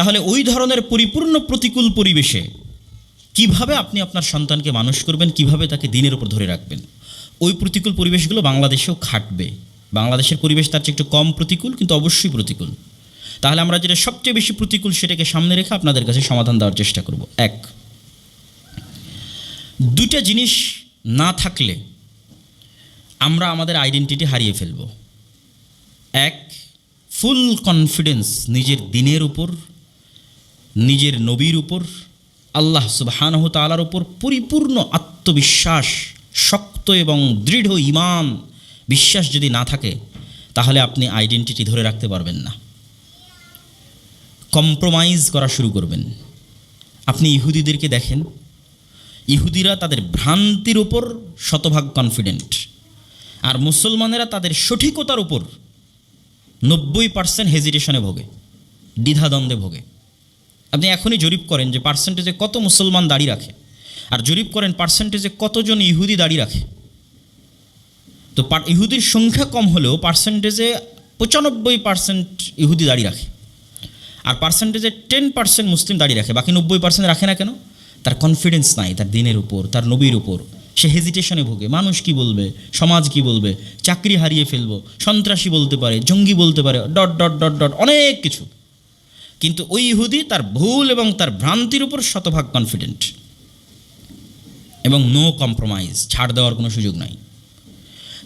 তাহলে ওই ধরনের পরিপূর্ণ প্রতিকূল পরিবেশে কীভাবে আপনি আপনার সন্তানকে মানুষ করবেন, কীভাবে তাকে দিনের উপর ধরে রাখবেন? ওই প্রতিকূল পরিবেশগুলো বাংলাদেশেও খাটবে। বাংলাদেশের পরিবেশ তার চেয়ে একটু কম প্রতিকূল, কিন্তু অবশ্যই প্রতিকূল। তাহলে আমরা যেটা সবচেয়ে বেশি প্রতিকূল সেটাকে সামনে রেখে আপনাদের কাছে সমাধান দেওয়ার চেষ্টা করব। এক, দুইটা জিনিস না থাকলে আমরা আমাদের আইডেন্টিটি হারিয়ে ফেলব। এক ফুল কনফিডেন্স নিজের দিনের উপর নিজের নবীর উপর, আল্লাহ সুবাহানহ তালার উপর পরিপূর্ণ আত্মবিশ্বাস, শক্ত এবং দৃঢ় ইমান বিশ্বাস যদি না থাকে, তাহলে আপনি আইডেন্টিটি ধরে রাখতে পারবেন না। কম্প্রোমাইজ করা শুরু করবেন। আপনি ইহুদিদেরকে দেখেন, ইহুদিরা তাদের ভ্রান্তির উপর শতভাগ কনফিডেন্ট আর মুসলমানেরা তাদের সঠিকতার উপর নব্বই পার্সেন্ট হেজিটেশনে ভোগে, দ্বিধাদ্বন্দ্বে ভোগে। আপনি এখনই জরিপ করেন যে পার্সেন্টেজে কত মুসলমান দাড়ি রাখে। আর জরিপ করেন পার্সেন্টেজে কতজন ইহুদি দাড়ি রাখে। তো ইহুদির সংখ্যা কম হলেও পার্সেন্টেজে পঁচানব্বই পার্সেন্ট ইহুদি দাড়ি রাখে। আর পার্সেন্টেজে টেন পার্সেন্ট মুসলিম দাঁড়িয়ে রাখে। বাকি নব্বই পার্সেন্ট রাখে না কেন? তার কনফিডেন্স নাই, তার দিনের উপর, তার নবীর উপর। সে হেজিটেশনে ভোগে। মানুষ কি বলবে? সমাজ কি বলবে? চাকরি হারিয়ে ফেলব। সন্ত্রাসী বলতে পারে, জঙ্গি বলতে পারে ডট ডট ডট ডট অনেক কিছু। কিন্তু ওই ইহুদি তার ভুল এবং তার ভ্রান্তির উপর শতভাগ কনফিডেন্ট এবং নো কম্প্রোমাইজ ছাড় দেওয়ার কোনো সুযোগ নাই।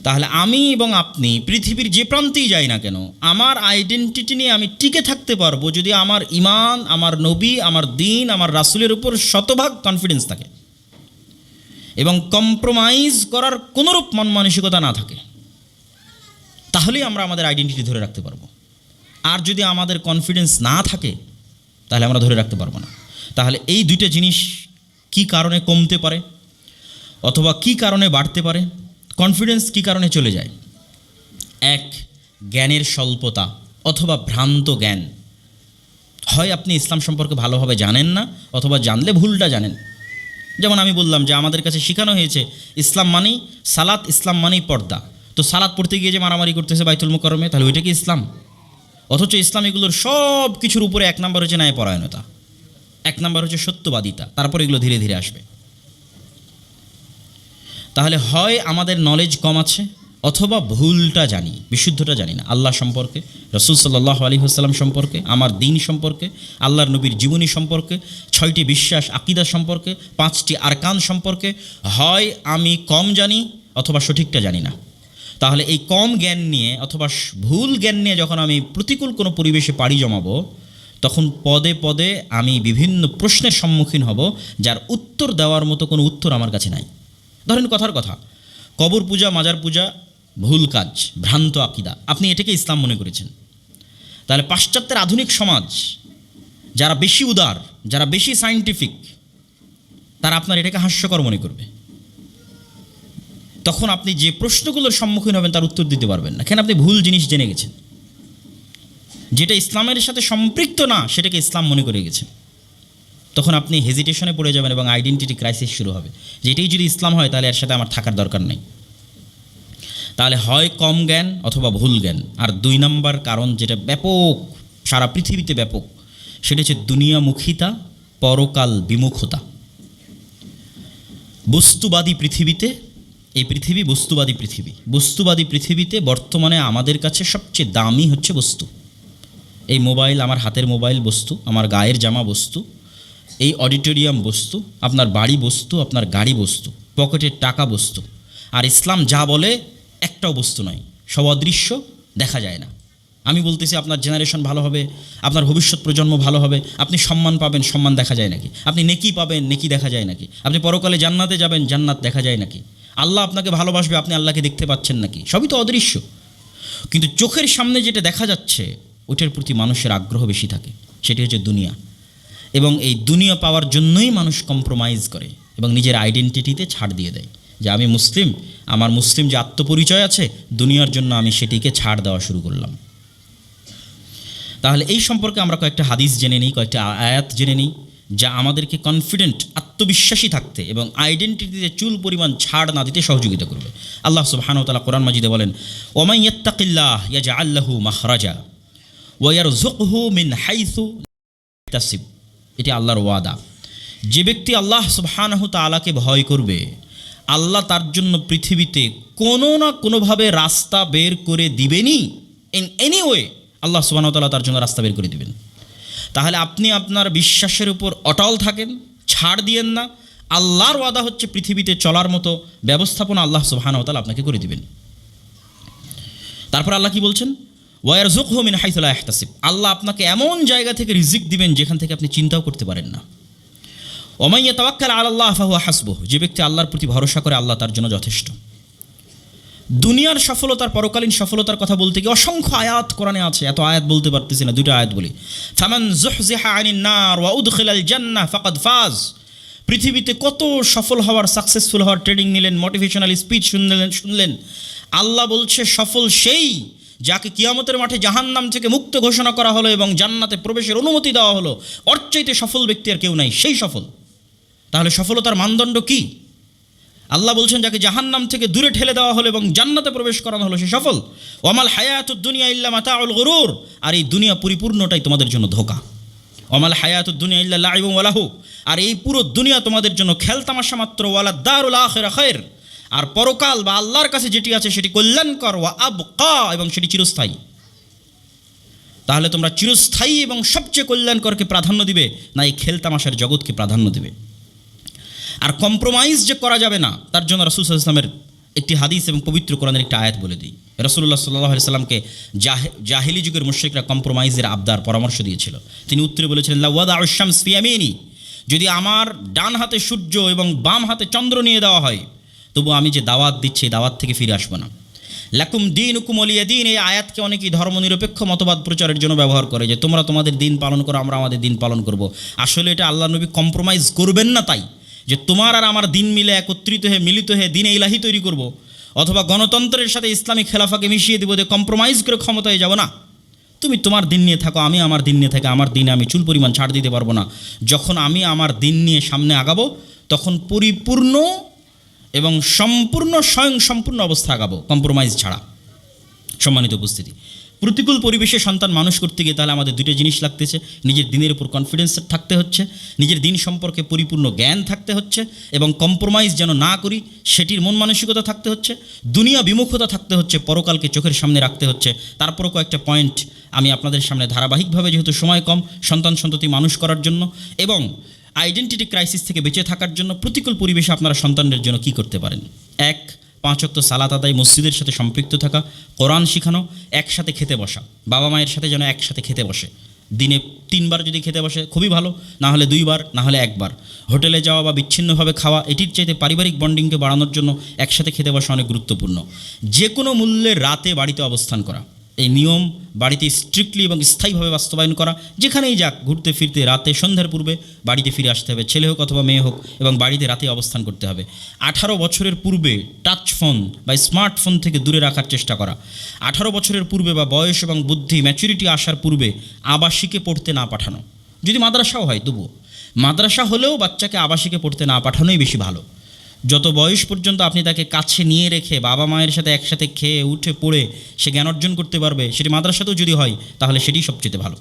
তাহলে আমি এবং আপনি পৃথিবীর যে প্রান্তেই যাই না কেন, আমার আইডেন্টিটি নিয়ে আমি টিকে থাকতে পারব যদি আমার ইমান, আমার নবী, আমার দিন, আমার রাসুলের উপর শতভাগ কনফিডেন্স থাকে। এবং কম্প্রোমাইজ করার কোনোরূপ মন মানসিকতা না থাকে। তাহলেই আমরা আমাদের আইডেন্টিটি ধরে রাখতে পারব। আর যদি আমাদের কনফিডেন্স না থাকে, তাহলে আমরা ধরে রাখতে পারব না। তাহলে এই দুইটা জিনিস কি কারণে কমতে পারে অথবা কি কারণে বাড়তে পারে? কনফিডেন্স কি কারণে চলে যায়? এক, জ্ঞানের স্বল্পতা অথবা ভ্রান্ত জ্ঞান। হয় আপনি ইসলাম সম্পর্কে ভালোভাবে জানেন না অথবা জানলে ভুলটা জানেন। যেমন আমি বললাম যে আমাদের কাছে শেখানো হয়েছে, ইসলাম মানেই সালাত, ইসলাম মানেই পর্দা। তো সালাত পড়তে গিয়ে যে মারামারি করতেছে বাইতুল মুকরমে তাহলে ওইটা কি ইসলাম? অথচ ইসলাম এগুলোর সব কিছুর উপরে এক নম্বর হচ্ছে ন্যায়পরায়ণতা। এক নম্বর হচ্ছে সত্যবাদিতা। তারপর এগুলো ধীরে ধীরে আসবে। তাহলে হয় আমাদের নলেজ কম আছে, অথবা ভুলটা জানি, বিশুদ্ধটা জানি না। আল্লাহ সম্পর্কে, রসুল সাল্লাহ আলী হাসাল্লাম সম্পর্কে, আমার দিন সম্পর্কে, আল্লাহর নবীর জীবনী সম্পর্কে, ছয়টি বিশ্বাস, আকিদা সম্পর্কে, পাঁচটি আরকান সম্পর্কে, হয় আমি কম জানি অথবা সঠিকটা জানি না। তাহলে এই কম জ্ঞান নিয়ে অথবা ভুল জ্ঞান নিয়ে যখন আমি প্রতিকূল কোনো পরিবেশে পাড়ি জমাবো, তখন পদে পদে আমি বিভিন্ন প্রশ্নের সম্মুখীন হব, যার উত্তর দেওয়ার মতো কোনো উত্তর আমার কাছে নাই। ধরেন কথার কথা, কবর পূজা, মাজার পূজা, ভুল কাজ, ভ্রান্ত আকিদা, আপনি এটাকে ইসলাম মনে করেছেন। তাহলে পাশ্চাত্যের আধুনিক সমাজ, যারা বেশি উদার, যারা বেশি সায়েন্টিফিক তারা আপনার এটাকে হাস্যকর মনে করবে। তখন আপনি যে প্রশ্নগুলোর সম্মুখীন হবেন তার উত্তর দিতে পারবেন না। কেন? আপনি ভুল জিনিস জেনে গেছেন। যেটা ইসলামের সাথে সম্পৃক্ত না, সেটাকে ইসলাম মনে করে গেছেন তখন আপনি হেজিটেশনে পড়ে যাবেন এবং আইডেন্টিটি ক্রাইসিস শুরু হবে। যেটাই যদি ইসলাম হয়, তাহলে এর সাথে আমার থাকার দরকার নেই। তাহলে হয় কম জ্ঞান অথবা ভুল জ্ঞান। আর দুই নম্বর কারণ যেটা ব্যাপক, সারা পৃথিবীতে ব্যাপক, সেটা হচ্ছে দুনিয়ামুখিতা, পরকাল বিমুখতা। বস্তুবাদী পৃথিবীতে এই পৃথিবী বস্তুবাদী পৃথিবী। বস্তুবাদী পৃথিবীতে বর্তমানে আমাদের কাছে সবচেয়ে দামি হচ্ছে বস্তু। এই মোবাইল, আমার হাতের মোবাইল বস্তু, আমার গায়ের জামা বস্তু, এই অডিটোরিয়াম বস্তু, আপনার বাড়ি বস্তু, আপনার গাড়ি বস্তু, পকেটের টাকা বস্তু। আর ইসলাম যা বলে, একটাও বস্তু নয় সব অদৃশ্য দেখা যায় না। আমি বলতেছি, আপনার জেনারেশন ভালো হবে, আপনার ভবিষ্যৎ প্রজন্ম ভালো হবে, আপনি সম্মান পাবেন, সম্মান দেখা যায় নাকি? আপনি নেকি পাবেন, নেকি দেখা যায় নাকি? আপনি পরকালে জান্নাতে যাবেন, জান্নাত দেখা যায় নাকি? আল্লাহ আপনাকে ভালোবাসবে, আপনি আল্লাহকে দেখতে পাচ্ছেন নাকি? সবই তো অদৃশ্য। কিন্তু চোখের সামনে যেটা দেখা যাচ্ছে, ওইটার প্রতি মানুষের আগ্রহ বেশি থাকে। সেটি হচ্ছে দুনিয়া। এবং এই দুনিয়া পাওয়ার জন্যই মানুষ কম্প্রোমাইজ করে এবং নিজের আইডেন্টিটিতে ছাড় দিয়ে দেয়। যে আমি মুসলিম, আমার মুসলিম যে আত্মপরিচয় আছে, দুনিয়ার জন্য আমি সেটিকে ছাড় দেওয়া শুরু করলাম। তাহলে এই সম্পর্কে আমরা কয়েকটা হাদিস জেনে নিই, কয়েকটা আয়াত জেনে নিই। যা আমাদেরকে কনফিডেন্ট আত্মবিশ্বাসী থাকতে এবং আইডেন্টিটিতে চুল পরিমাণ ছাড় না দিতে সহযোগিতা করবে। আল্লাহ সুবহানাহু ওয়া তাআলা কোরআন মাজিদে বলেন ওমাই ইয়াত্তাকিল্লাহ ইয়াজআল লাহু মাখরাজা ওয়া ইয়ারযুকহু মিন হাইসু ইয়াহতাসিব এটি আল্লাহর ওয়াদা। যে ব্যক্তি আল্লাহ সুবহানাহ তাআলাকে ভয় করবে, আল্লাহ তার জন্য পৃথিবীতে কোনো না কোনোভাবে রাস্তা বের করে দিবেনই। ইন এনি ওয়ে আল্লাহ তাআলা তার জন্য রাস্তা বের করে দিবেন। তাহলে আপনি আপনার বিশ্বাসের উপর অটল থাকেন, ছাড় দিয়েন না। আল্লাহর ওয়াদা হচ্ছে পৃথিবীতে চলার মতো ব্যবস্থাপনা আল্লাহ সুবহানাহু তাআলা আপনাকে করে দিবেন। তারপর আল্লাহ কি বলছেন? ওয়ার জুক মিন হাইসুল্লাহ এহতাসিব আল্লাহ আপনাকে এমন জায়গা থেকে রিজিক দিবেন যেখান থেকে আপনি চিন্তাও করতে পারেন না। ওমাইয়া তাওয়াক্কাল আল্লাহ ফাহু হাসবহ। যে ব্যক্তি আল্লাহর প্রতি ভরসা করে আল্লাহ তার জন্য যথেষ্ট। দুনিয়ার সফলতার, পরকালীন সফলতার কথা বলতে গিয়ে অসংখ্য আয়াত কোরআনে আছে। এত আয়াত বলতে পারতেছি না দুটো আয়াত বলি। ফামান নার জান্নাহ ফাকাদ ফাজ। পৃথিবীতে কত সফল হওয়ার সাকসেসফুল হওয়ার ট্রেনিং নিলেন মোটিভেশনাল স্পিচ শুনলেন শুনলেন। আল্লাহ বলছে, সফল সেই যাকে কিয়ামতের মাঠে জাহান্নাম থেকে মুক্ত ঘোষণা করা হলো এবং জান্নাতে প্রবেশের অনুমতি দেওয়া হলো। ওর চাইতে সফল ব্যক্তি আর কেউ নাই, সেই সফল। তাহলে সফলতার মানদণ্ড কি? আল্লাহ বলছেন, যাকে জাহান্নাম থেকে দূরে ঠেলে দেওয়া হলো এবং জান্নাতে প্রবেশ করানো হলো, সে সফল। ওমাল হায়াতুদ দুনিয়া ইল্লা মাতাউল গরুর। আর এই দুনিয়া পরিপূর্ণটাই তোমাদের জন্য ধোকা। অমাল হায়াতুদ দুনিয়া ইল্লা লাইবুম ওয়ালাহু আর এই পুরো দুনিয়া তোমাদের জন্য খেলতামাশা মাত্র ওয়ালা দারুল আখিরা খায়র আর পরকাল বা আল্লাহর কাছে যেটি আছে, সেটি কল্যাণকর ওয়া আবকা, এবং সেটি চিরস্থায়ী। তাহলে তোমরা চিরস্থায়ী এবং সবচেয়ে কল্যাণকরকে প্রাধান্য দিবে, না এই খেলতামাশার জগৎকে প্রাধান্য দিবে। আর কম্প্রোমাইজ যে করা যাবে না, তার জন্য রসুল ইসলামের একটি হাদিস এবং পবিত্র কোরআনের একটি আয়াত বলে দিই। রসুল্লাহ সাল্লাহ সাল্লামকে জাহে, জাহিলি যুগের মুশ্রিকরা কম্প্রোমাইজের আবদার পরামর্শ দিয়েছিল। তিনি উত্তরে বলেছিলেন লাওয়াদ ফিয়ামিনী যদি আমার ডান হাতে সূর্য এবং বাম হাতে চন্দ্র নিয়ে দেওয়া হয়, তবু আমি যে দাওয়াত দিচ্ছি দাওয়াত থেকে ফিরে আসব না। লাকুম দিন হুকুম অলিয়া দিন, এই আয়াতকে অনেকেই ধর্মনিরপেক্ষ মতবাদ প্রচারের জন্য ব্যবহার করে যে, তোমরা তোমাদের দিন পালন করো, আমরা আমাদের দিন পালন করব। আসলে এটা আল্লাহ নবী কম্প্রোমাইজ করবেন না তাই। যে তোমার আর আমার দিন মিলে একত্রিত হয়ে, মিলিত হয়ে দিনে ইলাহি তৈরি করব। অথবা গণতন্ত্রের সাথে ইসলামিক খেলাফাকে মিশিয়ে দেবো যে কম্প্রোমাইজ করে ক্ষমতায় যাব না। তুমি তোমার দিন নিয়ে থাকো, আমি আমার দিন নিয়ে থাকি, আমার দিনে আমি চুল পরিমাণ ছাড় দিতে পারব না। যখন আমি আমার দিন নিয়ে সামনে আগাবো, তখন পরিপূর্ণ এবং সম্পূর্ণ, স্বয়ং সম্পূর্ণ অবস্থা আগাবো কম্প্রোমাইজ ছাড়া। সম্মানিত উপস্থিতি। প্রতিকূল পরিবেশে সন্তান মানুষ করতে গিয়ে তাহলে আমাদের দুটো জিনিস লাগতেছে। নিজের দিনের উপর কনফিডেন্স থাকতে হচ্ছে, নিজের দিন সম্পর্কে পরিপূর্ণ জ্ঞান থাকতে হচ্ছে এবং কম্প্রোমাইজ যেন না করি, সেটির মন মানসিকতা থাকতে হচ্ছে, দুনিয়া বিমুখতা থাকতে হচ্ছে, পরকালকে চোখের সামনে রাখতে হচ্ছে। তারপরও কয়েকটা পয়েন্ট আমি আপনাদের সামনে ধারাবাহিকভাবে যেহেতু সময় কম, সন্তান সন্ততি মানুষ করার জন্য এবং আইডেন্টিটি ক্রাইসিস থেকে বেঁচে থাকার জন্য প্রতিকূল পরিবেশে আপনারা সন্তানদের জন্য কি করতে পারেন? এক পাঁচ অক্ত সালাত আদায়, মসজিদের সাথে সম্পৃক্ত থাকা, কোরআন শিখানো, একসাথে খেতে বসা, বাবা মায়ের সাথে যেন একসাথে খেতে বসে। দিনে তিনবার যদি খেতে বসে, খুবই ভালো, না হলে দুইবার, না হলে একবার। হোটেলে যাওয়া বা বিচ্ছিন্নভাবে খাওয়া, এটির চাইতে পারিবারিক বন্ডিংকে বাড়ানোর জন্য একসাথে খেতে বসা অনেক গুরুত্বপূর্ণ। যে কোনো মূল্যে রাতে বাড়িতে অবস্থান করা। এই নিয়ম বাড়িতে স্ট্রিক্টলি এবং স্থায়ীভাবে বাস্তবায়ন করা, যেখানেই যাক, ঘুরতে ফিরতে রাতে সন্ধ্যার পূর্বে বাড়িতে ফিরে আসতে হবে, ছেলে হোক অথবা মেয়ে হোক, এবং বাড়িতে রাতে অবস্থান করতে হবে। আঠারো বছরের পূর্বে টাচ ফোন বা স্মার্টফোন থেকে দূরে রাখার চেষ্টা করা। আঠারো বছরের পূর্বে বা বয়স এবং বুদ্ধি ম্যাচুরিটি আসার পূর্বে আবাসিকে পড়তে না পাঠানো। যদি মাদ্রাসাও হয়, তবুও। মাদ্রাসা হলেও বাচ্চাকে আবাসিকে পড়তে না পাঠানোই বেশি ভালো। যত বয়স পর্যন্ত আপনি তাকে কাছে নিয়ে রেখে বাবা মায়ের সাথে একসাথে খেয়ে উঠে পড়ে সে জ্ঞান অর্জন করতে পারবে, সেটি মাদ্রাসাতেও যদি হয়, তাহলে সেটি সবচেয়ে ভালো।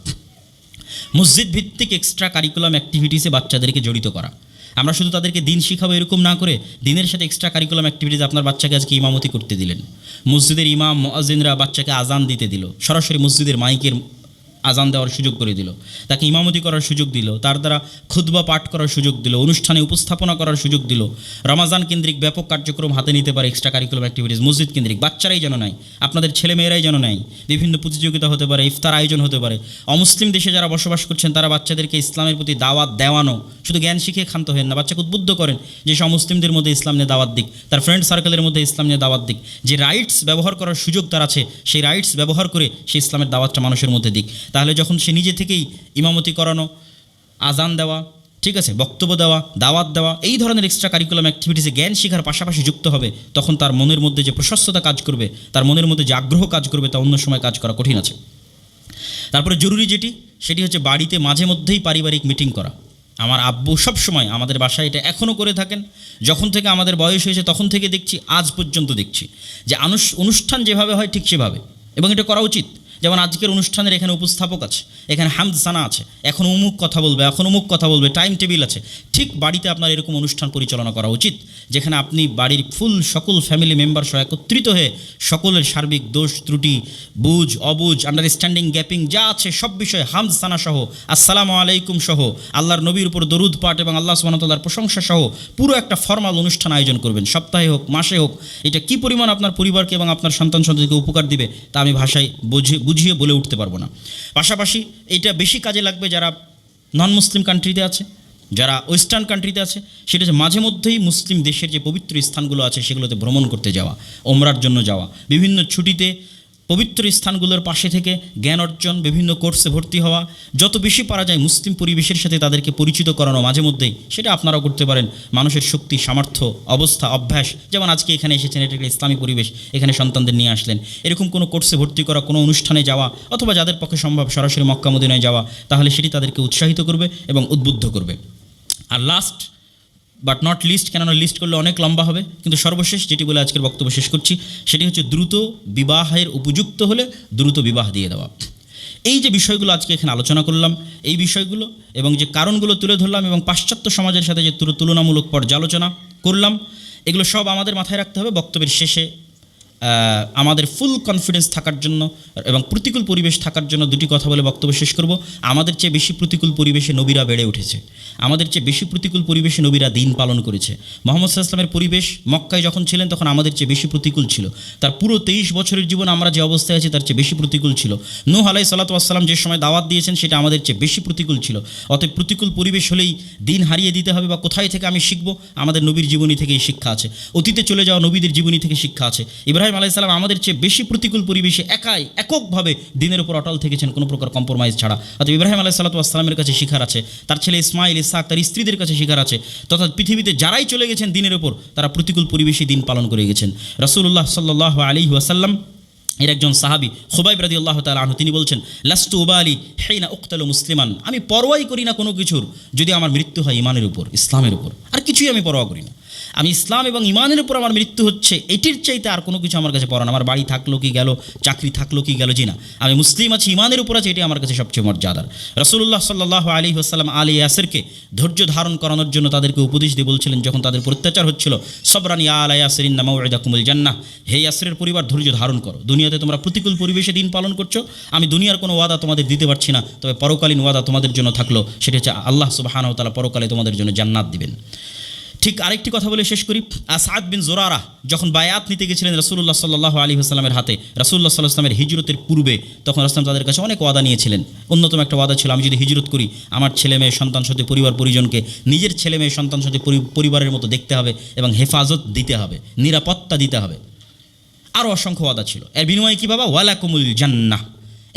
মসজিদ ভিত্তিক এক্সট্রা কারিকুলাম অ্যাক্টিভিটিসে বাচ্চাদেরকে জড়িত করা। আমরা শুধু তাদেরকে দিন শিখাবো এরকম না করে, দিনের সাথে এক্সট্রা কারিকুলাম অ্যাক্টিভিটিস আপনার বাচ্চাকে আজকে ইমামতি করতে দিলেন। মসজিদের ইমাম মহাজিনরা বাচ্চাকে আজান দিতে দিল। সরাসরি মসজিদের মাইকের আজান দেওয়ার সুযোগ করে দিল। তাকে ইমামতি করার সুযোগ দিল। তার দ্বারা খুতবা পাঠ করার সুযোগ দিল। অনুষ্ঠানে উপস্থাপনা করার সুযোগ দিল। রমাজান কেন্দ্রিক ব্যাপক কার্যক্রম হাতে নিতে পারে এক্সট্রা কারিকুলাম অ্যাক্টিভিটিস মসজিদ কেন্দ্রিক, বাচ্চারাই যেন নেয় আপনাদের ছেলেমেয়েরাই যেন নেয় বিভিন্ন প্রতিযোগিতা হতে পারে, ইফতার আয়োজন হতে পারে। অমুসলিম দেশে যারা বসবাস করছেন, তারা বাচ্চাদেরকে ইসলামের প্রতি দাওয়াত দেওয়ানো, শুধু জ্ঞান শিখে ক্ষান্ত হেন না, বাচ্চাকে উদ্বুদ্ধ করেন যে সব মুসলিমদের মধ্যে ইসলাম নিয়ে দাওয়াত দিক, তার ফ্রেন্ড সার্কেলের মধ্যে ইসলাম নিয়ে দাওয়াত দিক। যে রাইটস ব্যবহার করার সুযোগ তার আছে, সেই রাইটস ব্যবহার করে সেই ইসলামের দাওয়াতটা মানুষের মধ্যে দিক। তাহলে যখন সে নিজে থেকেই ইমামতি করানো আজান দেওয়া, ঠিক আছে, বক্তব্য দেওয়া, দাওয়াত দেওয়া, এই ধরনের এক্সট্রা কারিকুলাম অ্যাক্টিভিটিসে জ্ঞান শেখার পাশাপাশি যুক্ত হবে, তখন তার মনের মধ্যে যে প্রশস্ততা কাজ করবে, তার মনের মধ্যে যে আগ্রহ কাজ করবে, তা অন্য সময় কাজ করা কঠিন আছে। তারপরে জরুরি যেটি, সেটি হচ্ছে বাড়িতে মাঝে মধ্যেই পারিবারিক মিটিং করা। আমার আব্বু সব সময় আমাদের বাসায় এটা এখনও করে থাকেন। যখন থেকে আমাদের বয়স হয়েছে, তখন থেকে দেখছি, আজ পর্যন্ত দেখছি যে আনুষ, অনুষ্ঠান যেভাবে হয় ঠিক সেভাবে। এবং এটা করা উচিত। যেমন আজকের অনুষ্ঠানের এখানে উপস্থাপক আছে, এখানে হামদ সানা আছে, এখন অমুক কথা বলবে, এখন অমুক কথা বলবে টাইম টেবিল আছে। ঠিক বাড়িতে আপনার এরকম অনুষ্ঠান পরিচালনা করা উচিত, যেখানে আপনি বাড়ির ফুল সকল ফ্যামিলি মেম্বার সহ একত্রিত হয়ে সকলের সার্বিক দোষ, ত্রুটি, বুঝ, অবুঝ আন্ডারস্ট্যান্ডিং গ্যাপিং যা আছে সব বিষয়ে হামদ সানা সহ, আসসালামু আলাইকুম সহ, আল্লাহর নবীর উপর দরুদ পাঠ এবং আল্লাহ সুবাহতাল্লাহর প্রশংসা সহ পুরো একটা ফর্মাল অনুষ্ঠান আয়োজন করবেন, সপ্তাহে হোক, মাসে হোক। এটা কি পরিমাণ আপনার পরিবারকে এবং আপনার সন্তান সন্ততিকে উপকার দিবে, তা আমি ভাষায় বুঝিয়ে বুঝিয়ে বলে উঠতে পারব না। পাশাপাশি এটা বেশি কাজে লাগবে যারা নন মুসলিম কান্ট্রিতে আছে, যারা ওয়েস্টার্ন কান্ট্রিতে আছে, সেটা হচ্ছে মাঝে মধ্যেই মুসলিম দেশের যে পবিত্র স্থানগুলো আছে, সেগুলোতে ভ্রমণ করতে যাওয়া ওমরার জন্য যাওয়া, বিভিন্ন ছুটিতে পবিত্র স্থানগুলোর পাশে থেকে জ্ঞান অর্জন, বিভিন্ন কোর্সে ভর্তি হওয়া, যত বেশি পারা যায় মুসলিম পরিবেশের সাথে তাদেরকে পরিচিত করানো মাঝে মধ্যেই, সেটা আপনারাও করতে পারেন। মানুষের শক্তি, সামর্থ্য, অবস্থা, অভ্যাস, যেমন আজকে এখানে এসেছেন, এটা একটা ইসলামী পরিবেশ, এখানে সন্তানদের নিয়ে আসলেন। এরকম কোনো কোর্সে ভর্তি করা, কোনো অনুষ্ঠানে যাওয়া, অথবা যাদের পক্ষে সম্ভব সরাসরি মক্কা মদিনায় যাওয়া, তাহলে সেটি তাদেরকে উৎসাহিত করবে এবং উদ্বুদ্ধ করবে। আর লাস্ট বাট নট লিস্ট কেননা লিস্ট করলে অনেক লম্বা হবে, কিন্তু সর্বশেষ যেটি বলে আজকের বক্তব্য শেষ করছি, সেটি হচ্ছে দ্রুত বিবাহের উপযুক্ত হলে দ্রুত বিবাহ দিয়ে দেওয়া। এই যে বিষয়গুলো আজকে এখানে আলোচনা করলাম, এই বিষয়গুলো এবং যে কারণগুলো তুলে ধরলাম এবং পাশ্চাত্য সমাজের সাথে যে তুলনামূলক পর্যালোচনা করলাম, এগুলো সব আমাদের মাথায় রাখতে হবে বক্তব্যের শেষে। আমাদের ফুল কনফিডেন্স থাকার জন্য এবং প্রতিকূল পরিবেশ থাকার জন্য দুটি কথা বলে বক্তব্য শেষ করব। আমাদের চেয়ে বেশি প্রতিকূল পরিবেশে নবীরা বেড়ে উঠেছে। আমাদের চেয়ে বেশি প্রতিকূল পরিবেশে নবীরা দিন পালন করেছে। মোহাম্মদ সাল্লামের পরিবেশ মক্কায় যখন ছিলেন, তখন আমাদের চেয়ে বেশি প্রতিকূল ছিল। তার পুরো তেইশ বছরের জীবন আমরা যে অবস্থায় আছি, তার চেয়ে বেশি প্রতিকূল ছিল। নূহ আলাই সাল্লাতাম যে সময় দাওয়াত দিয়েছেন, সেটা আমাদের চেয়ে বেশি প্রতিকূল ছিল। অতএব প্রতিকূল পরিবেশ হলেই দিন হারিয়ে দিতে হবে বা কোথায় থেকে আমি শিখব, আমাদের নবীর জীবনী থেকে এই শিক্ষা আছে। অতীতে চলে যাওয়া নবীদের জীবনী থেকে শিক্ষা আছে। ইব্রাহিম আলাইসাল্লাম আমাদের চেয়ে বেশি প্রতিকূল পরিবেশে একাই এককভাবে দিনের উপর অটল থেকেছেন, কোনো প্রকার কম্প্রোমাইজ ছাড়া। অর্থাৎ ইব্রাহিম আলাহ সাল্লাতামের কাছে শিখার আছে, তার ছেলে ইসমাইল ইসাক তার স্ত্রীদের কাছে শিখার আছে, তথা পৃথিবীতে যারাই চলে গেছেন দিনের উপর, তারা প্রতিকূল পরিবেশে দিন পালন করে গেছেন। রসুল্লাহ সাল্লাহ আলী ওয়াসাল্লাম, এর একজন সাহাবি খুবাইব রাদি আল্লাহ তালা তিনি বলছেন, লাস্তু উবালি হেইনা উক্তাল মুসলিমান, আমি পরোয়াই করি না কোনো কিছুর, যদি আমার মৃত্যু হয় ইমানের উপর, ইসলামের উপর, আর কিছুই আমি পরোয়া করি না। আমি ইসলাম এবং ইমানের উপর আমার মৃত্যু হচ্ছে, এটির চাইতে আর কোনো কিছু আমার কাছে পড়া না। আমার বাড়ি থাকল কি গেল, চাকরি থাকল কি গেল জি না আমি মুসলিম আছি, ইমানের উপর আছে, এটি আমার কাছে সবচেয়ে মর্যাদার। রসুল্লাহ সাল্লাহ আলী আসাল্লাম আলী ইয়াসেরকে ধৈর্য ধারণ করানোর জন্য তাদেরকে উপদেশ দিয়ে বলছিলেন, যখন তাদের উপর অত্যাচার হচ্ছিল, সবরানি আলা ইয়াসরিন নামাউদা কুমুল জান্না হে ইয়াসরের পরিবার, ধৈর্য ধারণ করো। দুনিয়াতে তোমরা প্রতিকূল পরিবেশে দিন পালন করছ, আমি দুনিয়ার কোনো ওয়াদা তোমাদের দিতে পারছি না, তবে পরকালীন ওয়াদা তোমাদের জন্য থাকল, সেটা হচ্ছে আল্লাহ সুবাহান তালা পরকালে তোমাদের জন্য জান্নাত দিবেন। ঠিক আরেকটি কথা বলে শেষ করি। আসাদ বিন জোরারা যখন বায়াত নিতে গেছিলেন রসুল্লাহ সাল্লাহ আলী আসসালামের হাতে রসুল্লাহ সাল্লাহ আসলামের হিজরতের পূর্বে, তখন আসলাম তাদের কাছে অনেক ওয়াদা নিয়েছিলেন। অন্যতম একটা ওয়াদা ছিল, আমি যদি হিজরত করি, আমার ছেলে মেয়ে, সন্তান সাথে, পরিবার, পরিজনকে নিজের ছেলে মেয়ে, সন্তান সাথে পরিবারের মতো দেখতে হবে এবং হেফাজত দিতে হবে, নিরাপত্তা দিতে হবে। আরও অসংখ্য ওয়াদা ছিল। এর বিনিময়ে কী বাবা? ওয়ালাকুমুল জান্নাহ।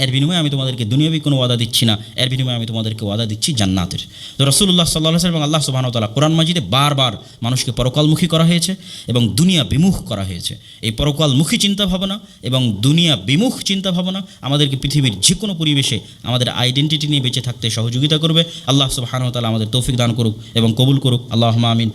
এর বিনিময়ে আমি তোমাদেরকে দুনিয়াবি কোনো ওয়াদা দিচ্ছি না। এর বিনিময়ে আমি তোমাদেরকে ওয়াদা দিচ্ছি জান্নাতের। তো রসুল্লাহ সাল্লাহ এবং আল্লাহ সুবাহতাল্লাহ কোরআন মাজিদে বারবার মানুষকে পরকালমুখী করা হয়েছে এবং দুনিয়া বিমুখ করা হয়েছে। এই পরকালমুখী চিন্তা ভাবনা এবং দুনিয়া বিমুখ চিন্তা ভাবনা আমাদেরকে পৃথিবীর যে কোনো পরিবেশে আমাদের আইডেন্টিটি নিয়ে বেঁচে থাকতে সহযোগিতা করবে। আল্লাহ সুবাহানতাল্লাহ আমাদের তৌফিক দান করুক এবং কবুল করুক। আল্লাহ আমিন।